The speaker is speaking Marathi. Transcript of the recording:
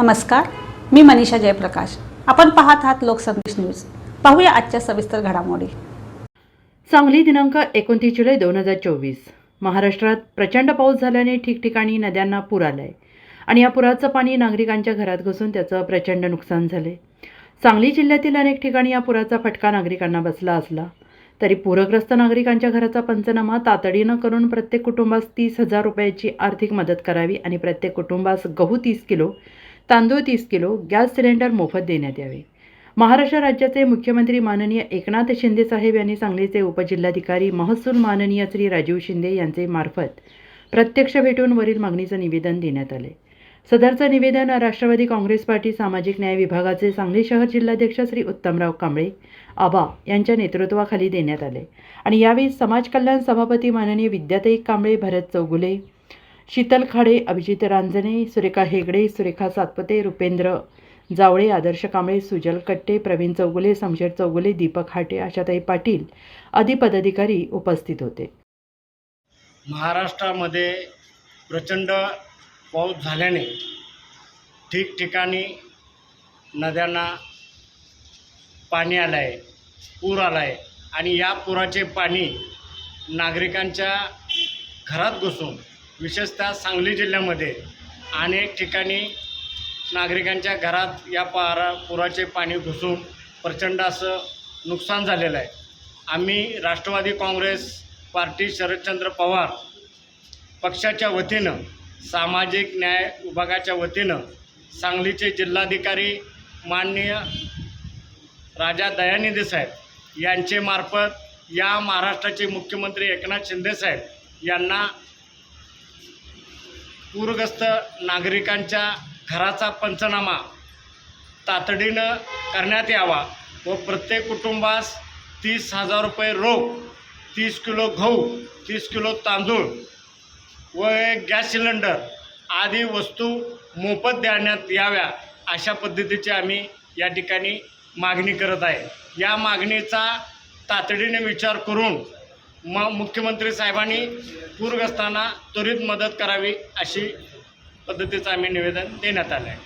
नमस्कार मी मनीषा जयप्रकाश. आपण पाहत आहात लोकसंदेश न्यूज. पाहूया आजच्या सविस्तर घडामोडी. सांगली दिनांक एकोणतीस जुलै दोन हजार चोवीस. महाराष्ट्रात प्रचंड पाऊस झाल्याने ठिकठिकाणी नद्यांना पूर आलाय. आणि या पुराचं पाणी नागरिकांच्या घरात घुसून त्याचं प्रचंड नुकसान झाले सांगली जिल्ह्यातील अनेक ठिकाणी या पुराचा फटका नागरिकांना बसला असला तरी पूरग्रस्त नागरिकांच्या घराचा पंचनामा तातडीनं करून प्रत्येक कुटुंबास तीस हजार रुपयाची आर्थिक मदत करावी आणि प्रत्येक कुटुंबास गहू तीस किलो तांदूळ तीस किलो गॅस सिलेंडर मोफत देण्यात यावे. महाराष्ट्र राज्याचे मुख्यमंत्री माननीय एकनाथ शिंदे साहेब यांनी सांगलीचे उपजिल्हाधिकारी महसूल माननीय श्री राजीव शिंदे यांचे मार्फत प्रत्यक्ष भेटून वरील मागणीचं निवेदन देण्यात आले. सदरचं निवेदन राष्ट्रवादी काँग्रेस पार्टी सामाजिक न्याय विभागाचे सांगली शहर जिल्हाध्यक्ष श्री उत्तमराव कांबळे आबा यांच्या नेतृत्वाखाली देण्यात आले. आणि यावेळी समाज कल्याण सभापती माननीय विद्याताई कांबळे भरत चौगुले शीतल खाडे अभिजित रांजणे सुरेखा हेगडे सुरेखा सातपते रुपेंद्र जावळे आदर्श कांबळे सुजल कट्टे प्रवीण चौगुले समशेर चौगुले दीपक हाटे आशाताई पाटील आदी पदाधिकारी उपस्थित होते. महाराष्ट्रामध्ये प्रचंड पाऊस झाल्याने ठिकठिकाणी नद्यांना पाणी आलं आहे पूर आला आहे आणि या पुराचे पाणी नागरिकांच्या घरात घुसून विशेषतः सांगली जिल्ह्यामध्ये अनेक ठिकाणी नागरिकांच्या घरात या पारा पुराचे पाणी घुसून प्रचंड असं नुकसान झालेलं आहे. आम्ही राष्ट्रवादी काँग्रेस पार्टी शरदचंद्र पवार पक्षाच्या वतीनं सामाजिक न्याय विभागाच्या वतीनं सांगलीचे जिल्हाधिकारी माननीय राजा दयानिधी साहेब यांचे मार्फत या महाराष्ट्राचे मुख्यमंत्री एकनाथ शिंदे साहेब यांना पूरग्रस्त नागरिकांच्या घराचा पंचनामा तातडीनं करण्यात यावा व प्रत्येक कुटुंबास तीस हजार रुपये रोख तीस किलो गहू तीस किलो तांदूळ व एक गॅस सिलेंडर आदी वस्तू मोफत देण्यात याव्या अशा पद्धतीची आम्ही या ठिकाणी मागणी करत आहे. या मागणीचा तातडीने विचार करून म मुख्यमंत्री साहेबांनी पूरग्रस्तांना त्वरित मदत करावी अशी पद्धतीचं आम्ही निवेदन देण्यात आलं आहे